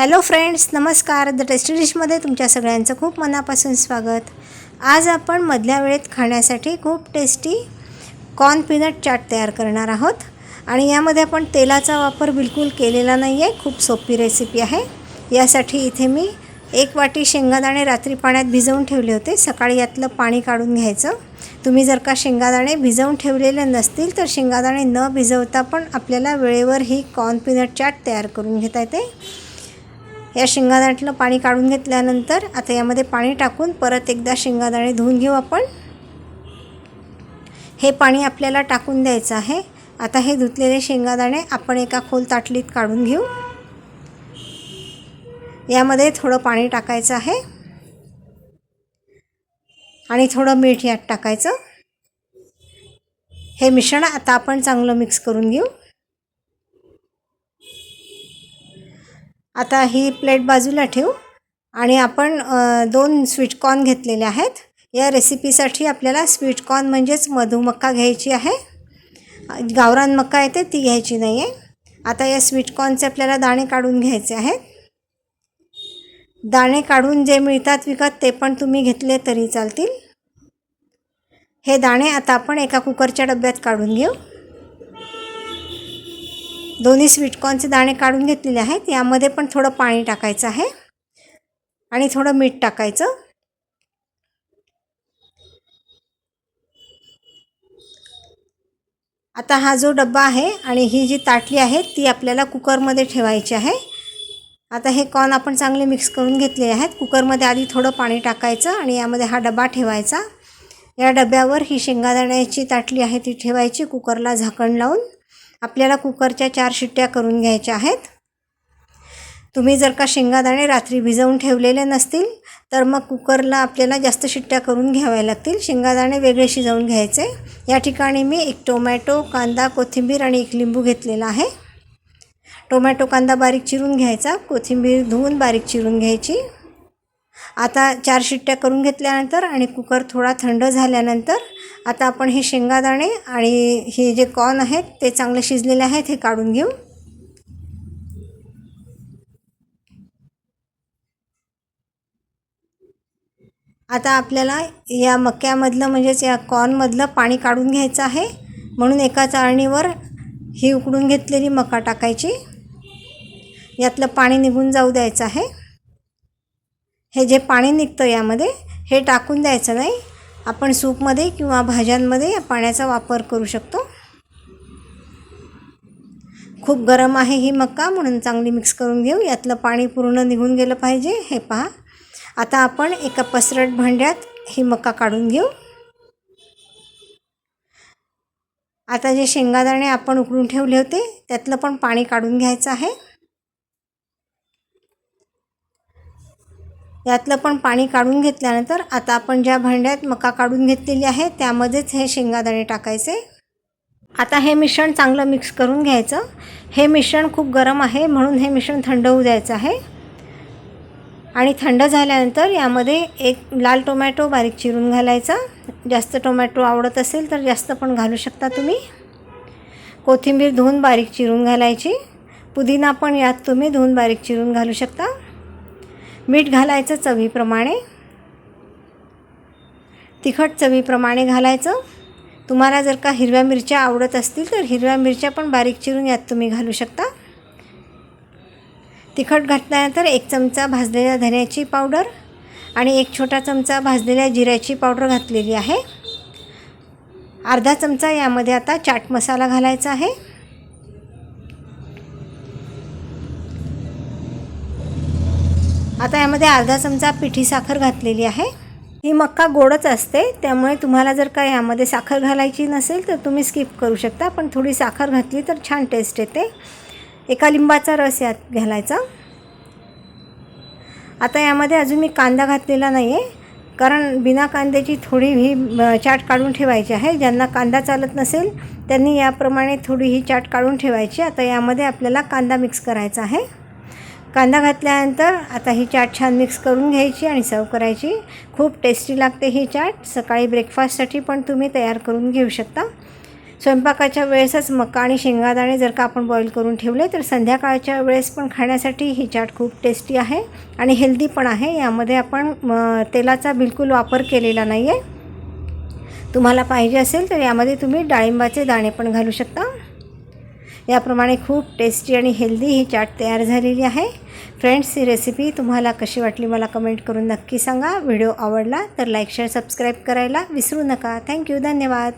Hello friends नमस्कार. The tasty डिशमध्ये तुमच्या सगळ्यांचं खूप मनापासून स्वागत. आज आपण मधल्या वेळेत खाण्यासाठी खूप टेस्टी कॉर्न पीनट चाट तयार करणार आहोत. आणि यामध्ये आपण तेलाचा वापर बिलकुल केलेला नाही आहे खूप सोपी रेसिपी आहे. यासाठी इथे मी एक वाटी शेंगादाणे रात्री पाण्यात भिजवून ठेवले होते. सकाळी यातलं पाणी काढून घ्यायचं. तुम्ही जर का शेंगादाणे भिजवून ठेवलेले नसतील तर शेंगादाणे न भिजवता पण आपल्याला वेळेवर ही कॉर्न पीनट चाट तयार करून घेता येते. या शेंगादाण्यातलं पाणी काढून घेतल्यानंतर आता यामध्ये पाणी टाकून परत एकदा शेंगादाणे धुवून घेऊ आपण. हे पाणी आपल्याला टाकून द्यायचं आहे. आता हे धुतलेले शेंगादाणे आपण एका खोल ताटलीत काढून घेऊ. यामध्ये थोडं पाणी टाकायचं आहे. आणि थोडं मीठ यात टाकायचं. हे मिश्रण आता आपण चांगलं मिक्स करून घेऊ. आता ही प्लेट बाजूला ठेवू. आणि आपण दोन स्वीटकॉर्न घेतलेले आहेत. या रेसिपीसाठी आपल्याला स्वीटकॉर्न म्हणजेच मधुमक्का घ्यायची आहे. गावरान मक्का येते ती घ्यायची नाही आहे आता या स्वीटकॉर्नचे आपल्याला दाणे काढून घ्यायचे आहेत. दाणे काढून जे मिळतात विकत ते पण तुम्ही घेतले तरी चालतील. हे दाणे आता आपण एका कुकरच्या डब्यात काढून घेऊ. दोन्ही स्वीटकॉर्नचे दाणे काढून घेतलेले आहेत. यामध्ये पण थोडं पाणी टाकायचं आहे आणि थोडं मीठ टाकायचं. आता हा जो डब्बा आहे आणि ही जी ताटली आहे ती आपल्याला कुकरमध्ये ठेवायची आहे. आता हे कॉर्न आपण चांगले मिक्स करून घेतले आहेत. कुकरमध्ये आधी थोडं पाणी टाकायचं आणि यामध्ये हा डबा ठेवायचा. या डब्यावर ही शेंगादाण्याची ताटली आहे ती ठेवायची. कुकरला झाकण लावून. आपल्याला कुकरच्या चार शिट्ट्या करून घ्यायच्या आहेत. तुम्ही जर का शेंगादाणे रात्री भिजवून ठेवलेले नसतील तर मग कुकरला आपल्याला जास्त शिट्ट्या करून घ्याव्या लागतील. शेंगादाणे वेगळे शिजवून घ्यायचे. या ठिकाणी मी एक टोमॅटो कांदा कोथिंबीर आणि एक लिंबू घेतलेला आहे. टोमॅटो कांदा बारीक चिरून घ्यायचा. कोथिंबीर धुवून बारीक चिरून घ्यायची. आता चार शिट्ट्या करून घेतल्यानंतर आणि कुकर थोडा थंड झाल्यानंतर आता आपण हे शेंगादाणे आणि हे जे कॉर्न आहेत ते चांगले शिजलेले आहेत हे काढून घेऊ. आता आपल्याला या मक्यामधलं म्हणजेच या कॉर्नमधलं पाणी काढून घ्यायचं आहे. म्हणून एका चाळणीवर ही उकडून घेतलेली मका टाकायची. यातलं पाणी निघून जाऊ द्यायचं आहे. हे जे पाणी निघतं यामध्ये हे टाकून द्यायचं नाही. आपण सूपमध्ये किंवा भाज्यांमध्ये या पाण्याचा वापर करू शकतो. खूप गरम आहे ही मका म्हणून चांगली मिक्स करून घेऊ. यातलं पाणी पूर्ण निघून गेलं पाहिजे हे पहा. आता आपण एका पसरट भांड्यात ही मका काढून घेऊ. आता जे शेंगादाणे आपण उकडून ठेवले होते त्यातलं पण पाणी काढून घ्यायचं आहे. यातलं पण पाणी काढून घेतल्यानंतर आता आपण ज्या भांड्यात मका काढून घेतलेली आहे त्यामध्येच हे शेंगादाणे टाकायचे. आता हे मिश्रण चांगलं मिक्स करून घ्यायचं. हे मिश्रण खूप गरम आहे म्हणून हे मिश्रण थंड होऊ द्यायचं आहे. आणि थंड झाल्यानंतर यामध्ये एक लाल टोमॅटो बारीक चिरून घालायचा. जास्त टोमॅटो आवडत असेल तर जास्त पण घालू शकता तुम्ही. कोथिंबीर धुवून बारीक चिरून घालायची. पुदिना पण यात तुम्ही धुवून बारीक चिरून घालू शकता. मीठ घालायचं चवीप्रमाणे. तिखट चवीप्रमाणे घालायचं. तुम्हाला जर का हिरव्या मिरच्या आवडत असतील तर हिरव्या मिरच्या पण बारीक चिरून यात तुम्ही घालू शकता. तिखट घातल्यानंतर एक चमचा भाजलेल्या धन्याची पावडर आणि एक छोटा चमचा भाजलेल्या जिऱ्याची पावडर घातलेली आहे. अर्धा चमचा यामध्ये आता चाट मसाला घालायचा आहे. आता यामध्ये अर्धा चमचा पिठी साखर घातलेली आहे. ही मक्का गोडच असते त्यामुळे तुम्हाला जर का यामध्ये साखर घालायची नसेल तर तुम्ही स्किप करू शकता पण थोडी साखर घातली तर छान टेस्ट येते. एका लिंबाचा रस यात घालायचा. आता यामध्ये अजून मी कांदा घातलेला नाही आहे कारण बिना कांद्याची थोडी ही चाट काढून ठेवायची आहे. ज्यांना कांदा चालत नसेल त्यांनी याप्रमाणे थोडी ही चाट काढून ठेवायची. आता यामध्ये आपल्याला कांदा मिक्स करायचा आहे. कांदा घातल्यानंतर आता ही चाट छान मिक्स करून घ्यायची आणि सर्व करायची. खूप टेस्टी लागते ही चाट. सकाळी ब्रेकफास्टसाठी पण तुम्ही तयार करून घेऊ शकता. स्वयंपाकाच्या वेळेसच मका आणि शेंगादाणे जर का आपण बॉईल करून ठेवले तर संध्याकाळच्या वेळेस पण खाण्यासाठी ही चाट खूप टेस्टी आहे आणि हेल्दी पण आहे. यामध्ये आपण तेलाचा बिलकुल वापर केलेला नाही आहे तुम्हाला पाहिजे असेल तर यामध्ये तुम्ही डाळिंबाचे दाणे पण घालू शकता. याप्रमाणे खूप टेस्टी आणि हेल्दी ही चाट तयार झालेली आहे. फ्रेंड्स ही रेसिपी तुम्हाला कशी वाटली मला कमेंट करून नक्की सांगा. व्हिडिओ आवडला तर लाईक शेअर सबस्क्राईब करायला विसरू नका. थँक्यू धन्यवाद.